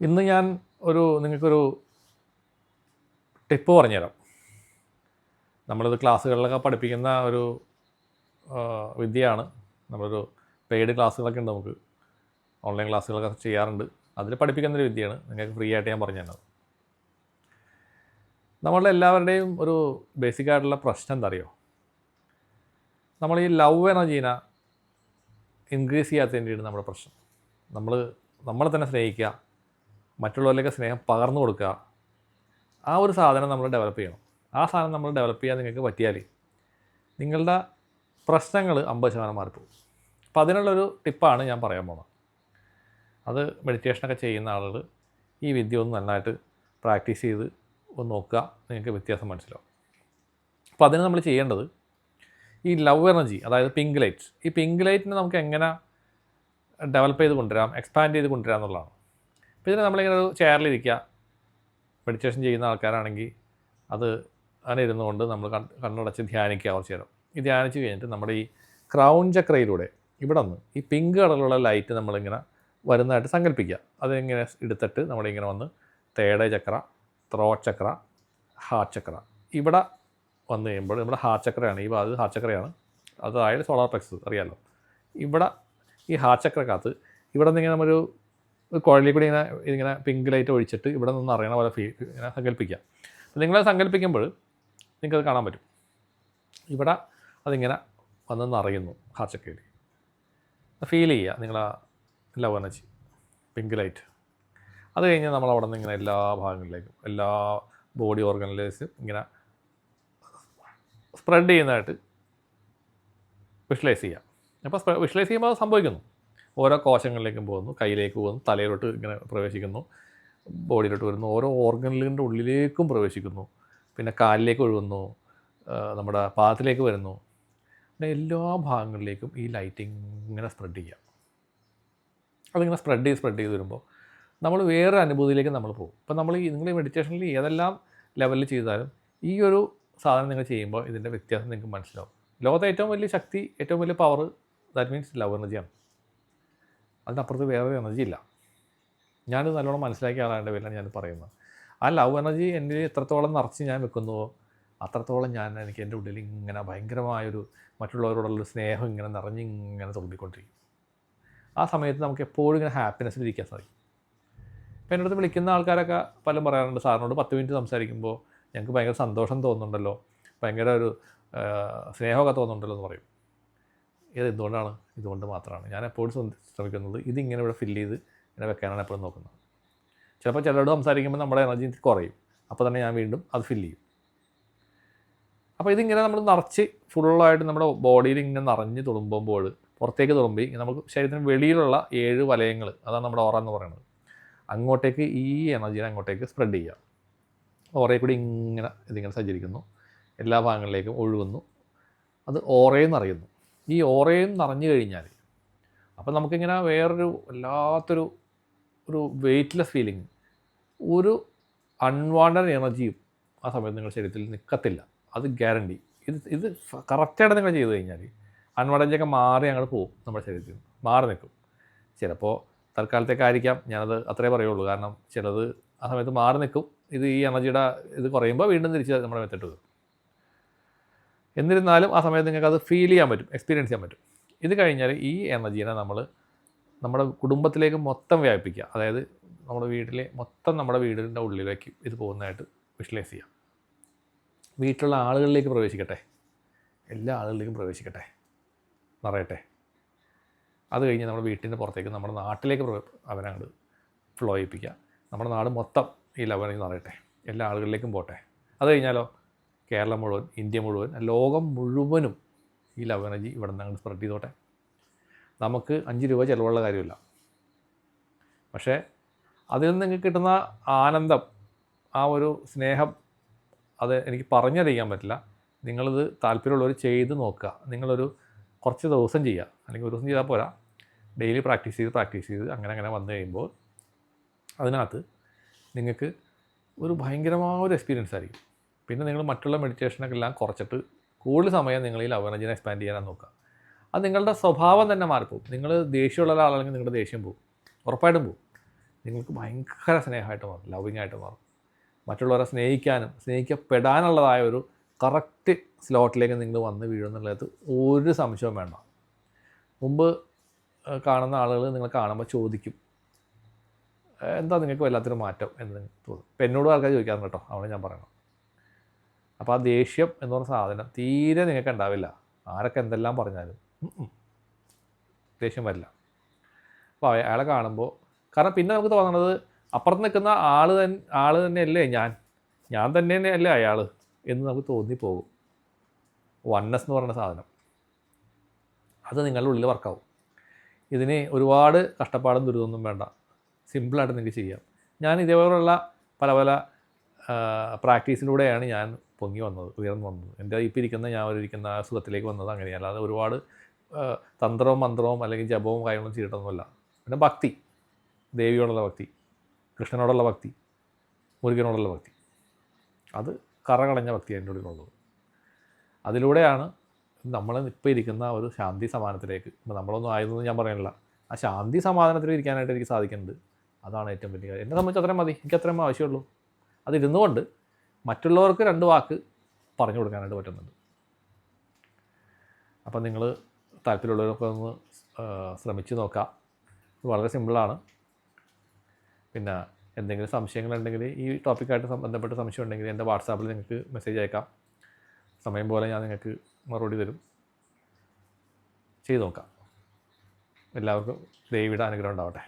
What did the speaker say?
ഇന്ന് ഞാൻ ഒരു നിങ്ങൾക്കൊരു ടിപ്പ് പറഞ്ഞുതരാം. നമ്മളിത് ക്ലാസ്സുകളിലൊക്കെ പഠിപ്പിക്കുന്ന ഒരു വിദ്യയാണ്. നമ്മളൊരു പെയ്ഡ് ക്ലാസ്സുകളൊക്കെ ഉണ്ട് നമുക്ക്. ഓൺലൈൻ ക്ലാസ്സുകളൊക്കെ ചെയ്യാറുണ്ട്. അതിൽ പഠിപ്പിക്കുന്നൊരു വിദ്യയാണ്. നിങ്ങൾക്ക് ഫ്രീ ആയിട്ട് ഞാൻ പറഞ്ഞു തന്നത് നമ്മളുടെ എല്ലാവരുടെയും ഒരു ബേസിക് ആയിട്ടുള്ള പ്രശ്നം എന്താ അറിയോ നമ്മൾ ഈ ലവ് എനർജീനെ ഇൻക്രീസ് ചെയ്യാത്തതിന്റെയാണ് നമ്മുടെ പ്രശ്നം. നമ്മൾ നമ്മളെ തന്നെ സ്നേഹിക്കുക മറ്റുള്ളവരിലേക്ക് സ്നേഹം പകർന്നു കൊടുക്കുക. ആ ഒരു സാധനം നമ്മൾ ഡെവലപ്പ് ചെയ്യണം. ആ സാധനം നമ്മൾ ഡെവലപ്പ് ചെയ്യാൻ നിങ്ങൾക്ക് പറ്റിയാൽ നിങ്ങളുടെ പ്രശ്നങ്ങൾ അമ്പത് ശതമാനം മാറിപ്പോകും അപ്പോൾ അതിനുള്ളൊരു ടിപ്പാണ് ഞാൻ പറയാൻ പോകുന്നത്. അത് മെഡിറ്റേഷനൊക്കെ ചെയ്യുന്ന ആളുകൾ ഈ വിദ്യ ഒന്ന് നന്നായിട്ട് പ്രാക്ടീസ് ചെയ്ത് ഒന്ന് നോക്കുക. നിങ്ങൾക്ക് വ്യത്യാസം മനസ്സിലാവും. അപ്പോൾ അതിന് നമ്മൾ ചെയ്യേണ്ടത് ഈ ലവ് എനർജി അതായത് പിങ്ക് ലൈറ്റ് ഈ പിങ്ക് ലൈറ്റിനെ നമുക്ക് എങ്ങനെ ഡെവലപ്പ് ചെയ്ത് കൊണ്ടുവരാം എക്സ്പാൻഡ് ചെയ്ത് കൊണ്ടുവരാം എന്നുള്ളതാണ്. അപ്പോൾ ഇതിന് നമ്മളിങ്ങനെ ഒരു ചെയറിലിരിക്കുക. മെഡിറ്റേഷൻ ചെയ്യുന്ന ആൾക്കാരാണെങ്കിൽ അത് അങ്ങനെ ഇരുന്നു കൊണ്ട് നമ്മൾ കണ്ണടച്ച് ധ്യാനിക്കുക കുറച്ച് നേരം. ഈ ധ്യാനിച്ച് കഴിഞ്ഞിട്ട് നമ്മുടെ ഈ ക്രൗൺ ചക്രയിലൂടെ ഇവിടെ നിന്ന് ഈ പിങ്ക് കളറിലുള്ള ലൈറ്റ് നമ്മളിങ്ങനെ വരുന്നതായിട്ട് സങ്കല്പിക്കുക. അതിങ്ങനെ എടുത്തിട്ട് നമ്മളിങ്ങനെ വന്ന് തേട ചക്ര ത്രോ ചക്ര ഹാർട്ട് ചക്ര. ഇവിടെ വന്നു കഴിയുമ്പോൾ നമ്മുടെ ഹാർട്ട് ചക്രയാണ് ഈ ഭാഗത്ത് ഹാർട്ട് ചക്രയാണ്. അതായത് സോളാർ പ്ലെക്സ് അറിയാമല്ലോ ഇവിടെ ഈ ഹാർട്ട് ചക്രക്കകത്ത് ഇവിടെ നിന്ന് ഇങ്ങനെ നമ്മളൊരു കുഴലിൽ കൂടി ഇങ്ങനെ ഇങ്ങനെ പിങ്ക് ലൈറ്റ് ഒഴിച്ചിട്ട് ഇവിടെ നിന്ന് അറിയണ പോലെ ഫീ ഇങ്ങനെ സങ്കല്പിക്കുക. അപ്പോൾ നിങ്ങളത് സങ്കല്പിക്കുമ്പോൾ നിങ്ങൾക്കത് കാണാൻ പറ്റും. ഇവിടെ അതിങ്ങനെ വന്നെന്ന് അറിയുന്നു ഹാർട്ട് ഫീൽ ചെയ്യുക നിങ്ങൾ ലവ് എനർജി പിങ്ക് ലൈറ്റ് അത് കഴിഞ്ഞ് നമ്മൾ അവിടെ നിന്ന് ഇങ്ങനെ എല്ലാ ഭാഗങ്ങളിലേക്കും എല്ലാ ബോഡി ഓർഗനൈസും ഇങ്ങനെ സ്പ്രെഡ് ചെയ്യുന്നതായിട്ട് വിഷ്വലൈസ് ചെയ്യുക. അപ്പോൾ വിഷ്വലൈസ് ചെയ്യുമ്പോൾ അത് സംഭവിക്കുന്നു. ഓരോ കോശങ്ങളിലേക്കും പോകുന്നു കയ്യിലേക്ക് പോകുന്നു തലയിലോട്ട് ഇങ്ങനെ പ്രവേശിക്കുന്നു ബോഡിയിലോട്ട് വരുന്നു ഓരോ ഓർഗനിലിന്റെ ഉള്ളിലേക്കും പ്രവേശിക്കുന്നു പിന്നെ കാലിലേക്ക് ഒഴുകുന്നു നമ്മുടെ പാദത്തിലേക്ക് വരുന്നു. പിന്നെ എല്ലാ ഭാഗങ്ങളിലേക്കും ഈ ലൈറ്റിംഗ് ഇങ്ങനെ സ്പ്രെഡ് ചെയ്യാം. അതിങ്ങനെ സ്പ്രെഡ് ചെയ്ത് സ്പ്രെഡ് ചെയ്ത് വരുമ്പോൾ നമ്മൾ വേറെ അനുഭൂതിയിലേക്ക് നമ്മൾ പോകും. ഇപ്പം നമ്മൾ ഈ നിങ്ങൾ ഈ മെഡിറ്റേഷനിൽ ഏതെല്ലാം ലെവലിൽ ചെയ്താലും ഈ ഒരു സാധനം നിങ്ങൾ ചെയ്യുമ്പോൾ ഇതിന്റെ വ്യത്യാസം നിങ്ങൾക്ക് മനസ്സിലാവും. ലോകത്തെ ഏറ്റവും വലിയ ശക്തി ഏറ്റവും വലിയ പവർ ദാറ്റ് മീൻസ് ലവ് എനർജിയാണ് അതിനപ്പുറത്ത് വേറെ എനർജി ഇല്ല. ഞാനിത് നല്ലോണം മനസ്സിലാക്കിയ ആളാണ്ട് പേരിലാണ് ഞാൻ പറയുന്നത്. ആ ലവ് എനർജി എന്നിൽ എത്രത്തോളം നിറച്ച് ഞാൻ വെക്കുന്നുവോ അത്രത്തോളം ഞാൻ എനിക്ക് എന്റെ ഉള്ളിൽ ഇങ്ങനെ ഭയങ്കരമായൊരു മറ്റുള്ളവരോടുള്ള സ്നേഹം ഇങ്ങനെ നിറഞ്ഞ് ഇങ്ങനെ തോന്നിക്കൊണ്ടിരിക്കും. ആ സമയത്ത് നമുക്ക് എപ്പോഴും ഇങ്ങനെ ഹാപ്പിനെസ്സിൽ ഇരിക്കാൻ സാധിക്കും. ഇപ്പം എന്റെ അടുത്ത് വിളിക്കുന്ന ആൾക്കാരൊക്കെ പലരും പറയാറുണ്ട് സാറിനോട് പത്ത് മിനിറ്റ് സംസാരിക്കുമ്പോൾ ഞങ്ങൾക്ക് ഭയങ്കര സന്തോഷം തോന്നുന്നുണ്ടല്ലോ ഭയങ്കര ഒരു സ്നേഹമൊക്കെ തോന്നുന്നുണ്ടല്ലോ എന്ന് പറയും. ഇത് എന്തുകൊണ്ടാണ് ഇതുകൊണ്ട് മാത്രമാണ്. ഞാൻ എപ്പോഴും ശ്രമിക്കുന്നത് ഇതിങ്ങനെ ഇവിടെ ഫില്ല് ചെയ്ത് ഇങ്ങനെ വെക്കാനാണ് എപ്പോഴും നോക്കുന്നത്. ചിലപ്പോൾ ചിലരോട് സംസാരിക്കുമ്പോൾ നമ്മുടെ എനർജി കുറയും. അപ്പോൾ തന്നെ ഞാൻ വീണ്ടും അത് ഫില്ല് ചെയ്യും. അപ്പോൾ ഇതിങ്ങനെ നമ്മൾ നിറച്ച് ഫുള്ളായിട്ട് നമ്മുടെ ബോഡിയിൽ ഇങ്ങനെ നിറഞ്ഞ് തുളുമ്പുമ്പോൾ പുറത്തേക്ക് തുളുമ്പി നമുക്ക് ശരീരത്തിന് വെളിയിലുള്ള ഏഴ് വലയങ്ങൾ അതാണ് നമ്മുടെ ഓറ എന്ന് പറയുന്നത്. അങ്ങോട്ടേക്ക് ഈ എനർജീനെ അങ്ങോട്ടേക്ക് സ്പ്രെഡ് ചെയ്യുക. ഓറയിൽ കൂടി ഇങ്ങനെ ഇതിങ്ങനെ സഞ്ചരിക്കുന്നു. എല്ലാ ഭാഗങ്ങളിലേക്കും ഒഴുകുന്നു. അത് ഓറയെന്ന് നിറയുന്നു ഈ ഓറയും നിറഞ്ഞു കഴിഞ്ഞാൽ അപ്പം നമുക്കിങ്ങനെ വേറൊരു വല്ലാത്തൊരു ഒരു വെയ്റ്റ്ലെസ് ഫീലിംഗ് ഒരു അൺവാണ്ടഡ് എനർജിയും ആ സമയത്ത് നിങ്ങൾ ശരീരത്തിൽ നിൽക്കത്തില്ല അത് ഗ്യാരണ്ടി ഇത് ഇത് കറക്റ്റായിട്ട് നിങ്ങൾ ചെയ്തു കഴിഞ്ഞാൽ അൺവാണ്ടേജൊക്കെ മാറി അങ്ങോട്ട് പോകും നമ്മുടെ ശരീരത്തിൽ മാറി നിൽക്കും. ചിലപ്പോൾ തൽക്കാലത്തേക്കായിരിക്കാം ഞാനത് അത്രേ പറയുള്ളൂ. കാരണം ചിലത് ആ സമയത്ത് മാറി നിൽക്കും. ഇത് ഈ എനർജിയുടെ ഇത് കുറയുമ്പോൾ വീണ്ടും തിരിച്ച് നമ്മുടെ മെത്തിട്ട് വരും. എന്നിരുന്നാലും ആ സമയത്ത് നിങ്ങൾക്ക് അത് ഫീൽ ചെയ്യാൻ പറ്റും എക്സ്പീരിയൻസ് ചെയ്യാൻ പറ്റും. ഇത് കഴിഞ്ഞാൽ ഈ എനർജീനെ നമ്മൾ നമ്മുടെ കുടുംബത്തിലേക്ക് മൊത്തം വ്യാപിപ്പിക്കുക. അതായത് നമ്മുടെ വീട്ടിലെ മൊത്തം നമ്മുടെ വീടിന്റെ ഉള്ളിലേക്ക് ഇത് പോകുന്നതായിട്ട് വിഷ്വലൈസ് ചെയ്യാം വീട്ടിലുള്ള ആളുകളിലേക്ക് പ്രവേശിക്കട്ടെ. എല്ലാ ആളുകളിലേക്കും പ്രവേശിക്കട്ടെ. നിറയട്ടെ. അത് കഴിഞ്ഞ് നമ്മുടെ വീട്ടിന്റെ പുറത്തേക്ക് നമ്മുടെ നാട്ടിലേക്ക് അവരങ്ങോട്ട് ഫ്ലോ ചെയ്യിപ്പിക്കുക. നമ്മുടെ നാട് മൊത്തം ഈ ലവനിൽ നിറയട്ടെ. എല്ലാ ആളുകളിലേക്കും പോട്ടെ. അത് കഴിഞ്ഞാലോ? കേരളം മുഴുവൻ ഇന്ത്യ മുഴുവൻ ലോകം മുഴുവനും ഈ ലവ് എനർജി ഇവിടെ നിന്ന് അങ്ങോട്ട് സ്പ്രെഡ് ചെയ്തോട്ടെ. നമുക്ക് അഞ്ച് രൂപ ചിലവുള്ള കാര്യമില്ല. പക്ഷേ അതിൽ നിന്ന് നിങ്ങൾക്ക് കിട്ടുന്ന ആനന്ദം ആ ഒരു സ്നേഹം അത് എനിക്ക് പറഞ്ഞറിയിക്കാൻ പറ്റില്ല. നിങ്ങളിത് താല്പര്യമുള്ളവർ ചെയ്ത് നോക്കുക. നിങ്ങളൊരു കുറച്ച് ദിവസം ചെയ്യുക. അല്ലെങ്കിൽ ഒരു ദിവസം ചെയ്താൽ പോരാ. ഡെയിലി പ്രാക്ടീസ് ചെയ്ത് പ്രാക്ടീസ് ചെയ്ത് അങ്ങനെ അങ്ങനെ വന്നു കഴിയുമ്പോൾ അതിനകത്ത് നിങ്ങൾക്ക് ഒരു ഭയങ്കരമായ ഒരു എക്സ്പീരിയൻസ് ആയിരിക്കും. പിന്നെ നിങ്ങൾ മറ്റുള്ള മെഡിറ്റേഷനൊക്കെ എല്ലാം കുറച്ചിട്ട് കൂടുതൽ സമയം നിങ്ങൾ ഈ ലവ് എക്സ്പാൻഡ് ചെയ്യാൻ നോക്കുക. അത് നിങ്ങളുടെ സ്വഭാവം തന്നെ മാറിപ്പോകും നിങ്ങൾ ദേഷ്യമുള്ള ഒരാളാണെങ്കിൽ നിങ്ങളുടെ ദേഷ്യം പോകും ഉറപ്പായിട്ടും പോകും നിങ്ങൾക്ക് ഭയങ്കര സ്നേഹമായിട്ട് മാറും ലവിങ് ആയിട്ട് മാറും. മറ്റുള്ളവരെ സ്നേഹിക്കാനും സ്നേഹിക്കപ്പെടാനുള്ളതായ ഒരു കറക്റ്റ് സ്ലോട്ടിലേക്ക് നിങ്ങൾ വന്ന് വീഴുന്നുള്ളത് ഒരു സംശയവും വേണ്ട. മുമ്പ് കാണുന്ന ആളുകൾ നിങ്ങൾ കാണുമ്പോൾ ചോദിക്കും എന്താ നിങ്ങൾക്ക് വല്ലാത്തൊരു മാറ്റം? എന്ന് തോന്നും. ഇപ്പം എന്നോട് ആൾക്കാർ ചോദിക്കാറുണ്ട് കേട്ടോ അവിടെ ഞാൻ പറയണം. അപ്പോൾ ആ ദേഷ്യം എന്ന് പറഞ്ഞ സാധനം തീരെ നിങ്ങൾക്ക് ഉണ്ടാവില്ല. ആരൊക്കെ എന്തെല്ലാം പറഞ്ഞാലും. ദേഷ്യം വരില്ല. അപ്പോൾ അയാളെ കാണുമ്പോൾ കാരണം പിന്നെ നമുക്ക് തോന്നണത് അപ്പുറത്ത് നിൽക്കുന്ന ആൾ തന്നെ ആൾ തന്നെയല്ലേ ഞാൻ. ഞാൻ തന്നെ തന്നെയല്ലേ അയാൾ എന്ന് നമുക്ക് തോന്നിപ്പോകും. വണ്ണസ് എന്ന് പറയുന്ന സാധനം. അത് നിങ്ങളുടെ ഉള്ളിൽ വർക്കാവും ഇതിന് ഒരുപാട് കഷ്ടപ്പാടും ദുരിതമൊന്നും വേണ്ട. സിമ്പിളായിട്ട് നിങ്ങൾക്ക് ചെയ്യാം. ഞാൻ ഇതേപോലുള്ള പല പല പ്രാക്ടീസിലൂടെയാണ് ഞാൻ പൊങ്ങി വന്നത് ഉയർന്നു വന്നത്. എന്റെ ഇപ്പോൾ ഇരിക്കുന്ന ഞാൻ ഇരിക്കുന്ന ആ സുഖത്തിലേക്ക് വന്നത് അങ്ങനെയാണ്. അല്ലാതെ ഒരുപാട് തന്ത്രവും മന്ത്രവും അല്ലെങ്കിൽ ജപവും കാര്യങ്ങളും ചെയ്തിട്ടൊന്നുമല്ല. പിന്നെ ഭക്തി. ദേവിയോടുള്ള ഭക്തി കൃഷ്ണനോടുള്ള ഭക്തി മുരുകനോടുള്ള ഭക്തി. അത് കറകളഞ്ഞ ഭക്തി എന്റെ ഉള്ളിലുള്ളത്. അതിലൂടെയാണ് നമ്മൾ ഇപ്പോൾ ഇരിക്കുന്ന ഒരു ശാന്തി സമാധാനത്തിലേക്ക് നമ്മളൊന്നും ആയതെന്ന് ഞാൻ പറയുന്നില്ല ആ ശാന്തി സമാധാനത്തിൽ ഇരിക്കാനായിട്ട് എനിക്ക് സാധിക്കുന്നുണ്ട്. അതാണ് ഏറ്റവും വലിയ കാര്യം. എന്നെ സംബന്ധിച്ച് അത്രയും മതി. എനിക്ക് അത്രയും ആവശ്യമുള്ളൂ. അതിരുന്നുകൊണ്ട് മറ്റുള്ളവർക്ക് രണ്ട് വാക്ക് പറഞ്ഞു കൊടുക്കാനായിട്ട് പറ്റുന്നുണ്ട്. അപ്പം നിങ്ങൾ താല്പര്യമുള്ളവരൊക്കെ ഒന്ന് ശ്രമിച്ചു നോക്കാം വളരെ സിമ്പിളാണ്. പിന്നെ എന്തെങ്കിലും സംശയങ്ങളുണ്ടെങ്കിൽ ഈ ടോപ്പിക്കായിട്ട് ബന്ധപ്പെട്ട് സംശയം ഉണ്ടെങ്കിൽ എന്റെ വാട്സാപ്പിൽ നിങ്ങൾക്ക് മെസ്സേജ് അയക്കാം. സമയം പോലെ ഞാൻ നിങ്ങൾക്ക് മറുപടി തരും. ചെയ്തു നോക്കാം. എല്ലാവർക്കും ദേവിയുടെ അനുഗ്രഹം ഉണ്ടാവട്ടെ.